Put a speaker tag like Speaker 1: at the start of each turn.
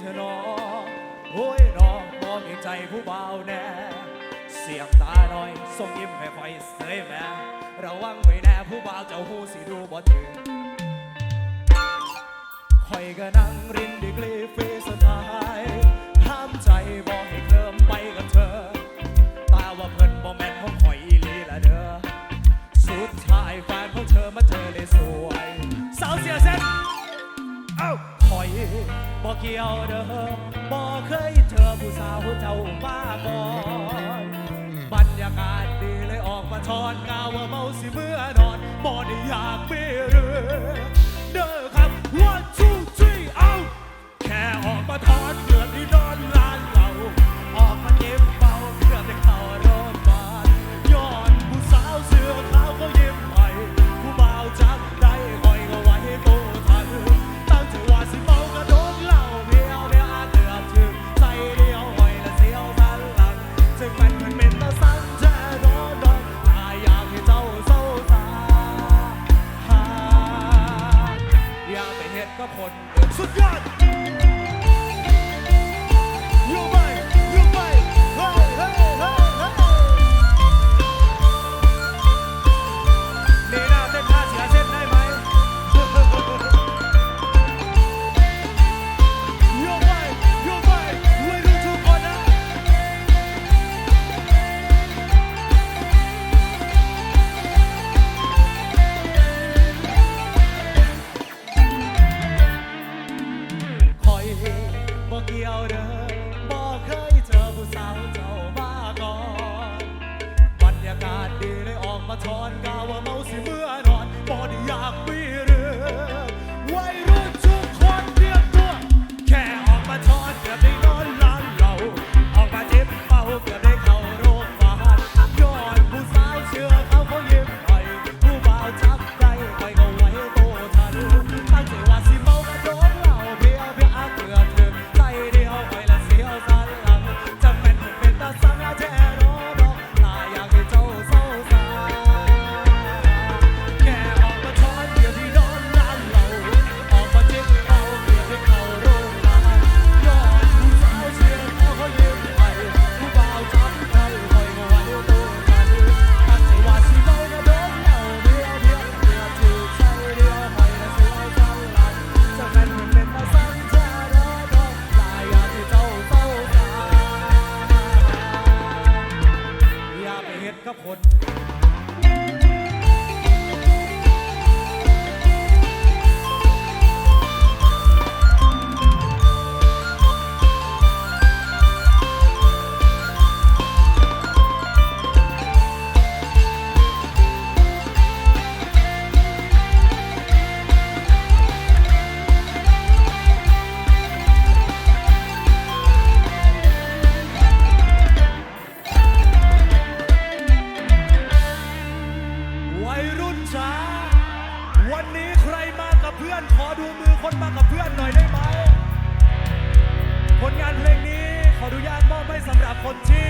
Speaker 1: เธอนอโอ้ยน้องมองเห็นใจผู้เบาแน่ เสียงตาหน่อยส่งยิ้มให้ไฟเสยแม่ระวังไว้แน่ผู้เบาเจ้าหูสิดูบ่ถึงคอยก็นั่งรินดีกลีฟีสไตล์ห้ามใจบอกให้เคลิมไปกับเธอ ตาว่าเพิ่นบ่แม่นของคอยอีลีละเด้อ สุดท้ายแฟนของเธอมาเจอเลยสวย สาวเสียเส้นเอ้า อยบ่เกี่ยวเด้อบอกเคยเธอผู้สาวเจ้าบ้าบอ ก็คนสุดยอด Ramadan, Gawa ก็คนับเพื่อน ขอดูมือคนมากับเพื่อนหน่อยได้ไหม ผลงานเพลงนี้ขออนุญาตมอบให้สำหรับคนที่